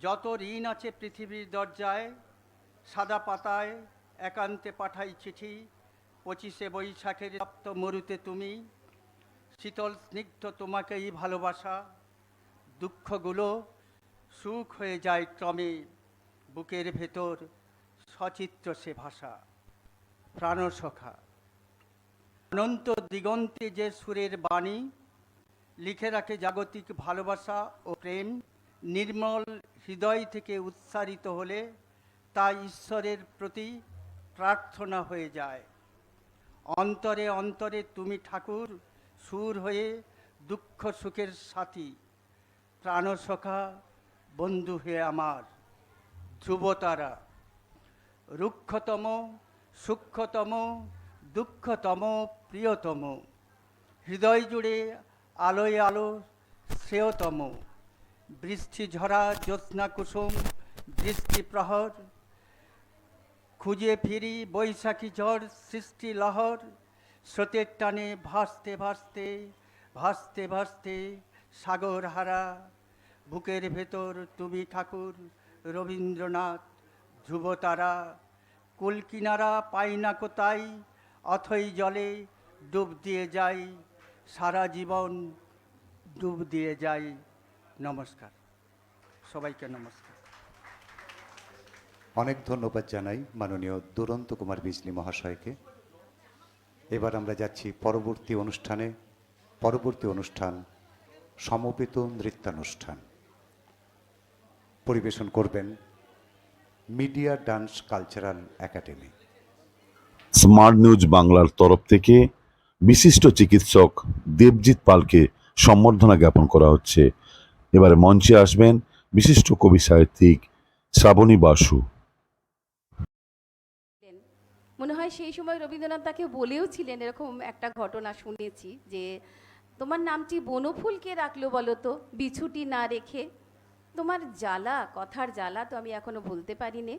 যত ঋণ আছে পৃথিবীর দরজায়, সাদা পাতায় একান্তে পাঠাই চিঠি, পঁচিশে বৈশাখের সপ্ত মরুতে তুমি, শীতল স্নিগ্ধ তোমাকেই ভালোবাসা, দুঃখগুলো সুখ হয়ে যায় ক্রমে, বুকের ভেতর সচিত্র সে ভাষা। প্রাণসখা। অনন্ত দিগন্তে যে সুরের বাণী, লিখে রাখে জাগতিক ভালোবাসা ও প্রেম, নির্মল হৃদয় থেকে উচ্চারিত হলে তা ঈশ্বরের প্রতি প্রার্থনা হয়ে যায়। অন্তরে অন্তরে তুমি ঠাকুর, সুর হয়ে দুঃখ সুখের সাথী। প্রাণসখা, বন্ধু হয়ে আমার, ধ্রুবতারা। রুক্ষতম সূক্ষ্মতম দুঃখতম, প্রিয়তম। হৃদয় জুড়ে আলোয় আলো, শ্রেয়তম। বৃষ্টি ঝরা, জ্যোৎস্না কুসুম, বৃষ্টি প্রহর, খুঁজে ফিরি বৈশাখী ঝড়, সৃষ্টি লহর, স্রোতের টানে ভাসতে ভাসতে ভাসতে ভাসতে সাগর হারা। বুকের ভেতর তুমি ঠাকুর, রবীন্দ্রনাথ ধ্রুবতারা কুল কিনারা পাই না কোথায়, অথই জলে ডুব দিয়ে যাই, সারা জীবন ডুব দিয়ে যাই। নমস্কার। সবাইকে নমস্কার। অনেক ধন্যবাদ জানাই মাননীয় দুরন্ত কুমার বিজলি মহাশয়কে। এবার আমরা যাচ্ছি পরবর্তী অনুষ্ঠানে। পরবর্তী অনুষ্ঠান সমবেত নৃত্যানুষ্ঠান। পরিবেশন করবেন media dance cultural academy. Smart news বাংলার তরফ থেকে বিশিষ্ট চিকিৎসক দেবজিৎ পালকে সম্বর্ধনা জ্ঞাপন করা হচ্ছে এবারে মঞ্চে আসবেন বিশিষ্ট কবি সাহিত্যিক শ্রাবণী বাসু। মনে হয় সেই সময় রবীন্দ্রনাথ তাকে বলেও ছিলেন এরকম একটা ঘটনা শুনেছি যে, তোমার নামটি বনফুলকে রাখল বলো তো বিছুটি না রেখে। তোমার জ্বালা, কথার জ্বালা তো আমি এখনও ভুলতে পারিনি।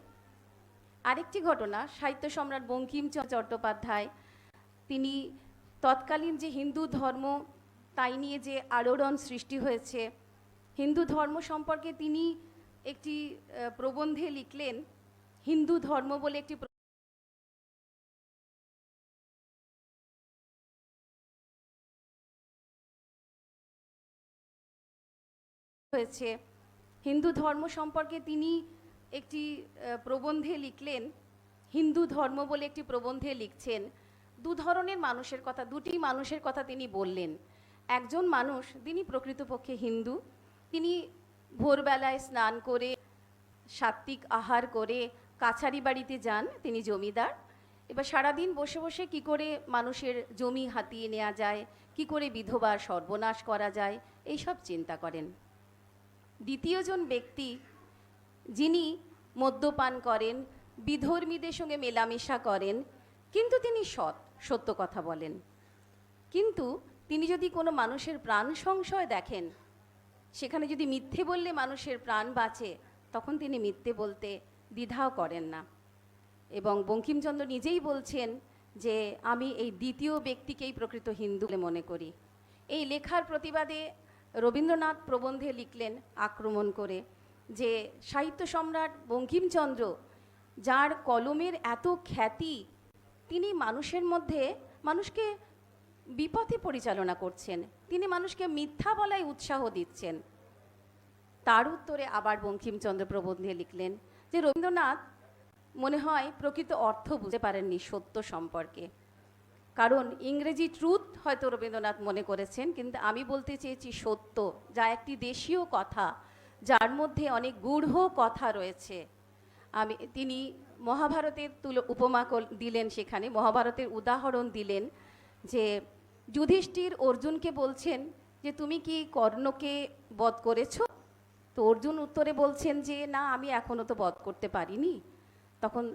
আরেকটি ঘটনা, সাহিত্য সম্রাট বঙ্কিমচন্দ্র চট্টোপাধ্যায়, তিনি তৎকালীন যে হিন্দু ধর্ম, তাই নিয়ে যে আলোড়ন সৃষ্টি হয়েছে হিন্দু ধর্ম সম্পর্কে তিনি একটি প্রবন্ধে লিখলেন, হিন্দু ধর্ম বলে একটি হয়েছে। হিন্দু ধর্ম সম্পর্কে তিনি একটি প্রবন্ধে লিখলেন, হিন্দু ধর্ম বলে একটি প্রবন্ধে লিখছেন। দু ধরনের মানুষের কথা, দুটি মানুষের কথা তিনি বললেন। একজন মানুষ, তিনি প্রকৃতপক্ষে হিন্দু তিনি ভোরবেলায় স্নান করে সাত্বিক আহার করে কাছারি বাড়িতে যান তিনি জমিদার। এবার সারাদিন বসে বসে কি করে মানুষের জমি হাতিয়ে নেওয়া যায়, কি করে বিধবার সর্বনাশ করা যায় এইসব চিন্তা করেন। দ্বিতীয়জন ব্যক্তি যিনি মদ্যপান করেন, বিধর্মীদের সঙ্গে মেলামেশা করেন, কিন্তু তিনি সৎ, সত্য কথা বলেন। কিন্তু তিনি যদি কোনো মানুষের প্রাণ সংশয় দেখেন সেখানে যদি মিথ্যে বললে মানুষের প্রাণ বাঁচে, তখন তিনি মিথ্যে বলতে দ্বিধাও করেন না। এবং বঙ্কিমচন্দ্র নিজেই বলছেন যে, আমি এই দ্বিতীয় ব্যক্তিকেই প্রকৃত হিন্দু মনে করি। এই লেখার প্রতিবাদে রবীন্দ্রনাথ প্রবন্ধে লিখলেন আক্রমণ করে যে, সাহিত্য সম্রাট বঙ্কিমচন্দ্র, যার কলমের এত খ্যাতি, তিনি মানুষের মধ্যে, মানুষকে বিপথে পরিচালনা করছেন। তিনি মানুষকে মিথ্যা বলায় উৎসাহ দিচ্ছেন। তার উত্তরে আবার বঙ্কিমচন্দ্র প্রবন্ধে লিখলেন যে, রবীন্দ্রনাথ মনে হয় প্রকৃত অর্থ বুঝতে পারেননি সত্য সম্পর্কে। কারণ ইংরেজি ট্রুথ হয়তো রবীন্দ্রনাথ মনে করেছেন, কিন্তু আমি বলতে চেয়েছি সত্য, যা একটি দেশীয় কথা, যার মধ্যে অনেক গূঢ় কথা রয়েছে। আমি, তিনি মহাভারতের তুল, উপমা দিলেন সেখানে, মহাভারতের উদাহরণ দিলেন যে যুধিষ্ঠির অর্জুনকে বলছেন যে, তুমি কি কর্ণকে বধ করেছ? তো অর্জুন উত্তরে বলছেন যে, না, আমি এখনও তো বধ করতে পারিনি। তখন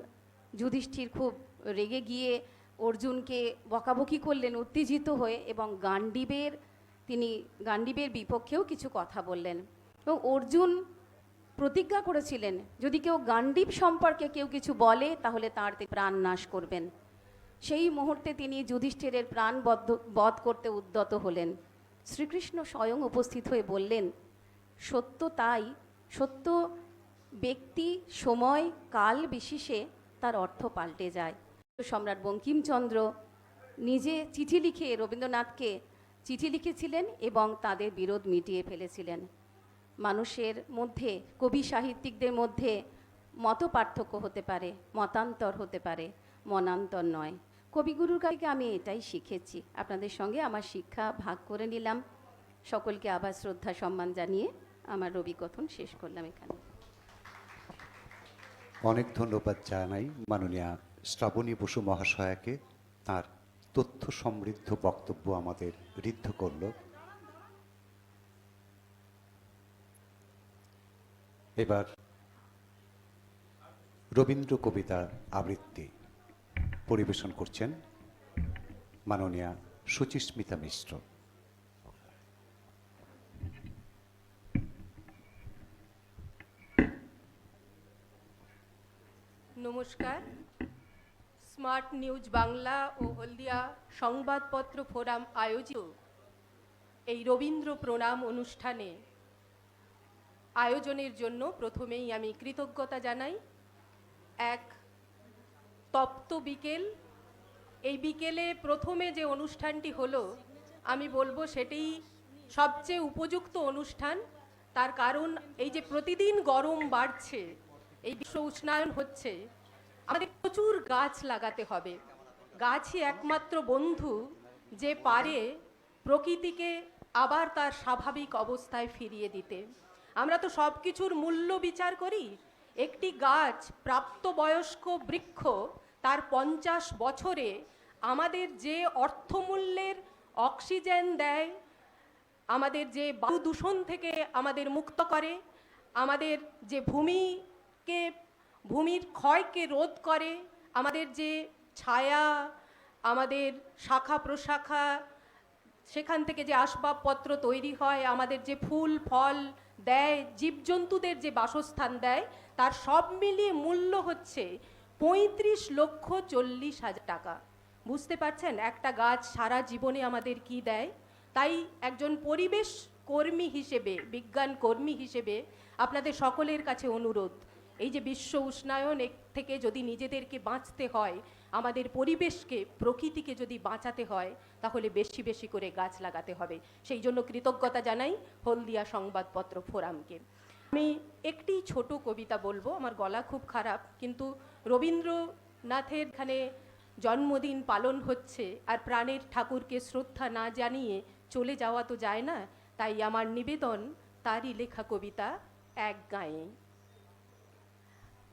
যুধিষ্ঠির খুব রেগে গিয়ে অর্জুনকে বকাবকি করলেন, উত্তেজিত হয়ে এবং গান্ডীবের তিনি গান্ডীবের বিপক্ষেও কিছু কথা বললেন। এবং অর্জুন প্রতিজ্ঞা করেছিলেন, যদি কেউ গান্ডীব সম্পর্কে কেউ কিছু বলে, তাহলে তার প্রাণ নাশ করবেন। সেই মুহূর্তে তিনি যুধিষ্ঠিরের প্রাণ বধ করতে উদ্যত হলেন। শ্রীকৃষ্ণ স্বয়ং উপস্থিত হয়ে বললেন, সত্য তাই, সত্য ব্যক্তি, সময়, কাল বিশেষে তার অর্থ পাল্টে যায়। সম্রাট বঙ্কিমচন্দ্র নিজে চিঠি লিখে রবীন্দ্রনাথকে চিঠি লিখেছিলেন এবং তাদের বিরোধ মিটিয়ে ফেলেছিলেন। মানুষের মধ্যে, কবি সাহিত্যিকদের মধ্যে মত পার্থক্য হতে পারে, মতান্তর হতে পারে। মনান্তর নয়। কবিগুরুর কাছে আমি এটাই শিখেছি। আপনাদের সঙ্গে আমার শিক্ষা ভাগ করে নিলাম। সকলকে আবার শ্রদ্ধা সম্মান জানিয়ে আমার রবি কথন শেষ করলাম এখানে। অনেক ধন্যবাদ জানাই মাননীয়া শ্রাবণী বসু মহাশয়াকে। তার তথ্য সমৃদ্ধ বক্তব্য আমাদের ঋদ্ধ করল। এবার রবীন্দ্র কবিতার আবৃত্তি। পরিবেশন করছেন মাননীয়া সুচিস্মিতা মিশ্র। নমস্কার। স্মার্ট নিউজ বাংলা ও হলদিয়া সংবাদপত্র ফোরাম আয়োজিত এই রবীন্দ্র প্রণাম অনুষ্ঠানে আয়োজনের জন্য প্রথমেই আমি কৃতজ্ঞতা জানাই। এক তপ্ত বিকেল। এই বিকেলে প্রথমে যে অনুষ্ঠানটি হলো, আমি বলব সেটি সবচেয়ে উপযুক্ত অনুষ্ঠান। তার কারণ এই যে প্রতিদিন গরম বাড়ছে, এই বিশ্ব উষ্ণায়ন হচ্ছে, আমাদের প্রচুর গাছ লাগাতে হবে। গাছই একমাত্র বন্ধু যে পারে প্রকৃতিকে আবার তার স্বাভাবিক অবস্থায় ফিরিয়ে দিতে। আমরা তো সব কিছুর মূল্য বিচার করি একটি গাছ প্রাপ্তবয়স্ক বৃক্ষ তার পঞ্চাশ বছরে আমাদের যে অর্থমূল্যের অক্সিজেন দেয়, আমাদের যে বায়ু দূষণ থেকে আমাদের মুক্ত করে, আমাদের যে ভূমিকে, ভূমির ক্ষয়কে রোধ করে, আমাদের যে ছায়া, আমাদের শাখা প্রশাখা সেখান থেকে যে আসবাবপত্র তৈরি হয়, আমাদের যে ফুল, ফল দেয়, জীবজন্তুদের যে বাসস্থান দেয়, তার সব মিলিয়ে মূল্য হচ্ছে পঁয়ত্রিশ লক্ষ চল্লিশ হাজার টাকা। বুঝতে পারছেন? একটা গাছ সারা জীবনে আমাদের কি দেয়? তাই একজন পরিবেশ কর্মী হিসেবে, বিজ্ঞান কর্মী হিসেবে আপনাদের সকলের কাছে অনুরোধ এই যে বিশ্ব উষ্ণায়ন থেকে যদি নিজেদেরকে বাঁচতে হয়, আমাদের পরিবেশকে, প্রকৃতিকে যদি বাঁচাতে হয়, তাহলে বেশি বেশি করে গাছ লাগাতে হবে। সেই জন্য কৃতজ্ঞতা জানাই হলদিয়া সংবাদপত্র ফোরামকে। আমি একটি ছোট কবিতা বলব, আমার গলা খুব খারাপ, কিন্তু রবীন্দ্রনাথের এখানে জন্মদিন পালন হচ্ছে আর প্রাণের ঠাকুরকে শ্রদ্ধা না জানিয়ে চলে যাওয়া তো যায় না, তাই আমার নিবেদন, তারই লেখা কবিতা, এক গায়ে।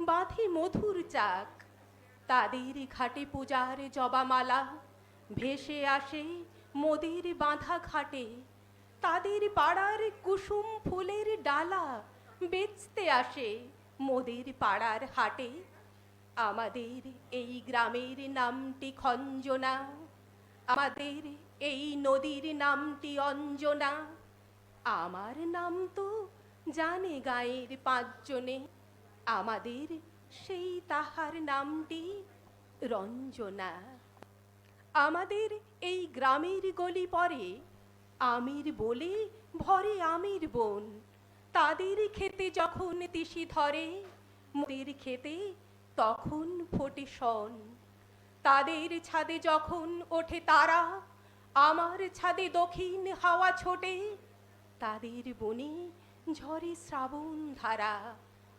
বাঁধে মধুর চাক। তাদের ঘাটে পূজার জবামালা, ভেসে আসে মোদের বাঁধা ঘাটে তাদের পাড়ার কুসুম ফুলের ডালা বেচতে আসে মোদের পাড়ার হাটে। আমাদের এই গ্রামের নামটি খঞ্জনা, আমাদের এই নদীর নামটি অঞ্জনা। আমার নাম তো জানে গায়ের পাঁচজনে। আমাদের সেই তাহার নামটি রঞ্জনা। আমাদের এই গ্রামের গলি পরে আমির বলে ভরে আমির বোন। তাদের খেতে যখন তিসি ধরে, মোদের খেতে তখন ফোটে শন। তাদের ছাদে যখন ওঠে তারা, আমার ছাদে দক্ষিণ হাওয়া ছোটে। তাদের বনে ঝরে শ্রাবণ ধারা।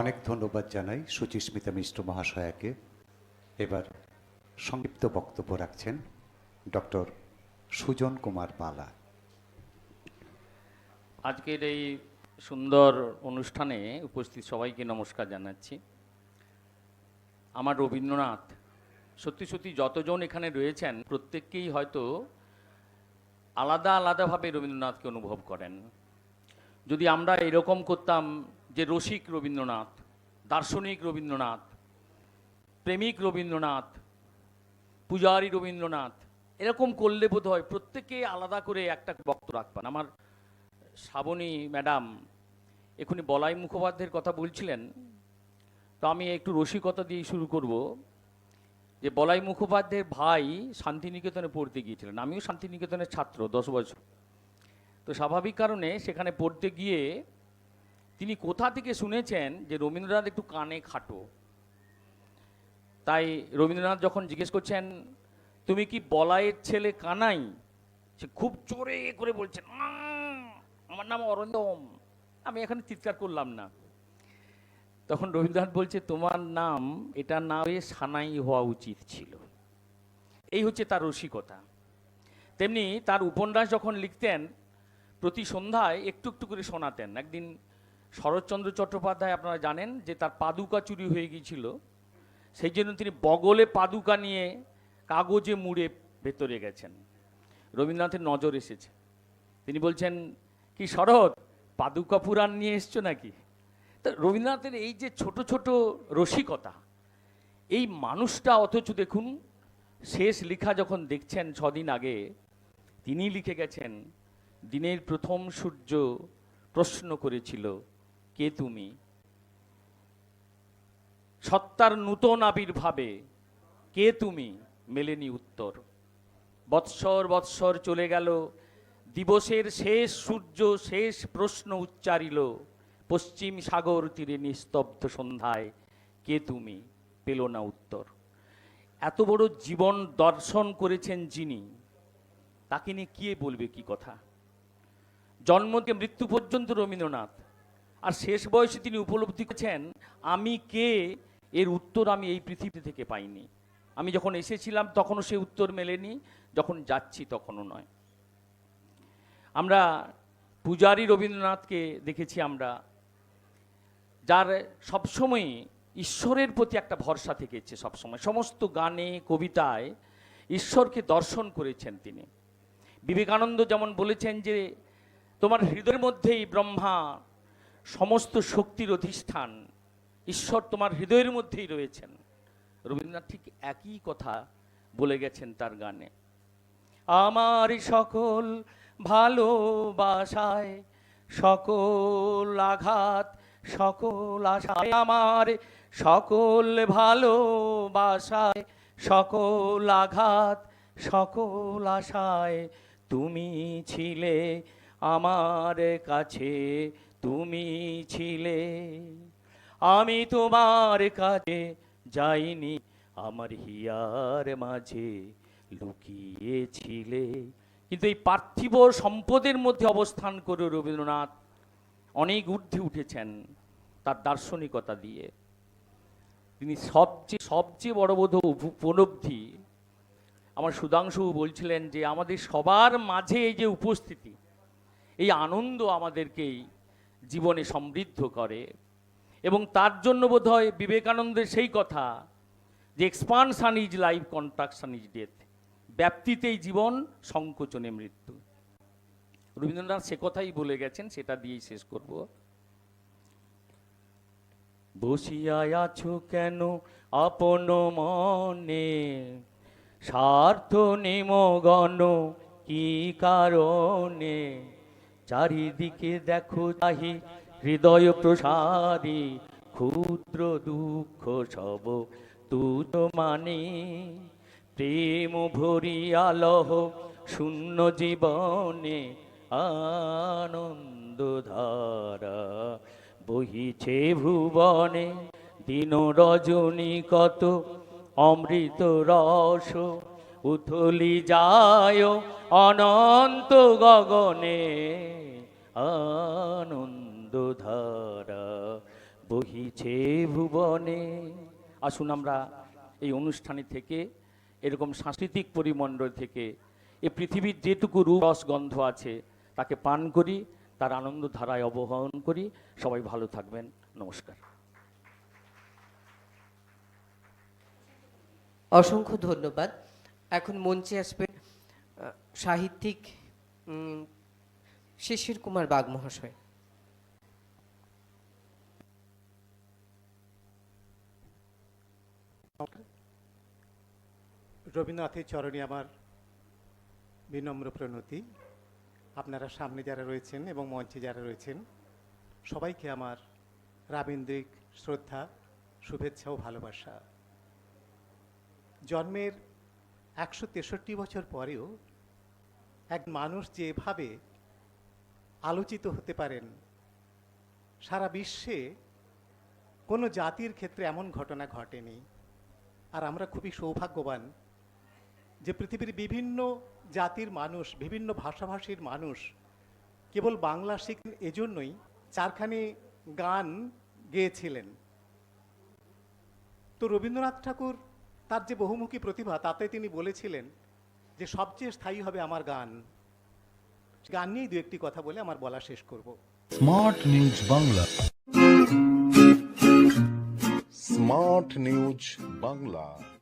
অনেক ধন্যবাদ জানাই সুচিস্মিতা মিশ্র মহাশয়াকে। এবার সংক্ষিপ্ত বক্তব্য রাখছেন ডক্টর সুজন কুমার পালা আজকের এই সুন্দর অনুষ্ঠানে উপস্থিত সবাইকে নমস্কার জানাচ্ছি। আমার রবীন্দ্রনাথ, সত্যি সত্যি যতজন এখানে রয়েছেন, প্রত্যেককেই হয়তো আলাদা আলাদাভাবে রবীন্দ্রনাথকে অনুভব করেন। যদি আমরা এরকম করতাম যে রসিক রবীন্দ্রনাথ, দার্শনিক রবীন্দ্রনাথ, প্রেমিক রবীন্দ্রনাথ, পূজারী রবীন্দ্রনাথ, এরকম করলে বোধ হয় প্রত্যেকে আলাদা করে একটা বক্ত রাখবেন। আমার শ্রাবণী ম্যাডাম এখনই বলাই মুখোপাধ্যায়ের কথা বলছিলেন, তো আমি একটু রসিকতা দিয়ে শুরু করব যে বলাই মুখোপাধ্যায়ের ভাই শান্তিনিকেতনে পড়তে গিয়েছিলেন। আমিও শান্তিনিকেতনের ছাত্র, দশ বছর। তো স্বাভাবিক কারণে সেখানে পড়তে গিয়ে তিনি কোথা থেকে শুনেছেন যে রবীন্দ্রনাথ একটু কানে খাটো? তাই রবীন্দ্রনাথ যখন জিজ্ঞেস করছেন তুমি কি বলাইয়ের ছেলে কানাই? সে খুব জোরে করে বলছেন "উম, আমার নাম অরন্দম। আমি এখানে চিৎকার করলাম না। তখন রবীন্দ্রনাথ বলছে তোমার নাম এটা না হয়ে সানাই হওয়া উচিত ছিল। এই হচ্ছে তার রসিকতা। তেমনি তার উপন্যাস যখন লিখতেন প্রতি সন্ধ্যায় একটু একটু করে শোনাতেন। একদিন শরৎচন্দ্র চট্টোপাধ্যায় আপনারা জানেন যে তার পাদুকা চুরি হয়ে গিয়েছিল। সেই জন্য তিনি বগলে পাদুকা নিয়ে কাগজে মুড়ে ভেতরে গেছেন। রবীন্দ্রনাথের নজর এসেছে। তিনি বলছেন, কি শরৎ, পাদুকা পুরাণ নিয়ে এসছো নাকি? তা রবীন্দ্রনাথের এই যে ছোট ছোট রসিকতা, এই মানুষটা অথচ দেখুন, শেষ লেখা যখন দেখছেন ছদিন আগে, তিনি লিখে গেছেন, দিনের প্রথম সূর্য প্রশ্ন করেছিল কে তুমি? সত্তার নূতন আবির্ভাবে কে তুমি? মেলেনি উত্তর। বৎসর বৎসর চলে গেল, দিবসের শেষ সূর্য শেষ প্রশ্ন উচ্চারিল, পশ্চিম সাগর তীরে নিস্তব্ধ সন্ধ্যায় কে তুমি? পেল না উত্তর। এত বড় জীবন দর্শন করেছেন যিনি, তাকে নিয়ে কে বলবে কি কথা? জন্ম মৃত্যু পর্যন্ত রবীন্দ্রনাথ আর শেষ বয়সে তিনি উপলব্ধি করেছেন, আমি কে? এর উত্তর আমি এই পৃথিবী থেকে পাইনি। আমি যখন এসেছিলাম তখনও সে উত্তর মেলেনি, যখন যাচ্ছি তখনও নয়। আমরা পূজারী রবীন্দ্রনাথকে দেখেছি আমরা, যার সবসময় ঈশ্বরের প্রতি একটা ভরসা থেকেছে সবসময়। সমস্ত গানে, কবিতায় ঈশ্বরকে দর্শন করেছেন তিনি। বিবেকানন্দ যেমন বলেছেন যে, তোমার হৃদয়ের মধ্যেই ব্রহ্মা সমস্ত শক্তির অধিষ্ঠান। ঈশ্বর তোমার হৃদয়ের মধ্যেই রয়েছেন। রবীন্দ্রনাথ ঠিক একই কথা বলে গেছেন তার গানে। আমার সকল ভালোবাসায় সকল আঘাত, সকল আশায় আমার সকল ভালোবাসায় সকল আঘাত, সকল আশায় তুমি ছিলে আমার কাছে তুমি ছিলে। আমি তোমার কাছে যাইনি, আমার হিয়ার মাঝে লুকিয়েছিলে। কিন্তু এই পার্থিব সম্পদের মধ্যে অবস্থান করে রবীন্দ্রনাথ। অনেক ঊর্ধ্বে উঠেছেন তার দার্শনিকতা দিয়ে। তিনি সবচেয়ে সবচেয়ে বড় বোধ উপলব্ধি আমার সুধাংশু বলছিলেন যে, আমাদের সবার মাঝে এই যে উপস্থিতি এই আনন্দ আমাদেরকেই জীবনে সমৃদ্ধ করে। এবং তার জন্য বোধ হয় বিবেকানন্দের সেই কথা যে expansion is life contraction is death ব্যাপ্তিতেই জীবন, সংকোচনে মৃত্যু। রবীন্দ্রনাথ সে কথাই বলে গেছেন, সেটা দিয়েই শেষ করব। বসিয়া আছো কেন আপন মনে? স্বার্থ নিমগণ কি কারণে? চারিদিকে দেখো তাহি হৃদয় প্রসারী ক্ষুদ্র দুঃখ সব তুজ মানে। প্রেম ভরিয়া লহ শূন্য জীবনে আনন্দ ধারা বহিছে ভুবনে। দিন রজনী কত অমৃত রস উথলি যায় অনন্ত গগনে আনন্দ ধারা বহিছে ভুবনে। আসুন আমরা এই অনুষ্ঠানে থেকে, এরকম সাংস্কৃতিক পরিমণ্ডল থেকে, এ পৃথিবীর যেটুকু রূপ গন্ধ আছে, তাকে পান করি, তার আনন্দ ধারায় অবহন করি। সবাই ভালো থাকবেন। নমস্কার। অসংখ্য ধন্যবাদ। এখন মঞ্চে আসবে সাহিত্যিক শিশির কুমার বাগ মহাশয়। রবীন্দ্রনাথের চরণে আমার বিনম্র প্রণতি। আপনারা সামনে যারা রয়েছেন এবং মঞ্চে যারা রয়েছেন, সবাইকে আমার রাবীন্দ্রিক শ্রদ্ধা, শুভেচ্ছা ও ভালোবাসা। জন্মের একশো তেষট্টি বছর পরেও এক মানুষ যেভাবে আলোচিত হতে পারেন, সারা বিশ্বে কোনো জাতির ক্ষেত্রে এমন ঘটনা ঘটেনি। আর আমরা খুবই সৌভাগ্যবান যে পৃথিবীর বিভিন্ন জাতির মানুষ, বিভিন্ন ভাষাভাষীর মানুষ কেবল বাংলা শিখেন এজন্যই চারখানি গান গেয়েছিলেন। তো রবীন্দ্রনাথ ঠাকুর তার যে বহুমুখী প্রতিভা, তাতে তিনি বলেছিলেন যে সবচেয়ে স্থায়ী হবে আমার গান। গান নিয়েই দু একটি কথা বলে আমার বলা শেষ করব। Smart news Bangla. Smart news Bangla.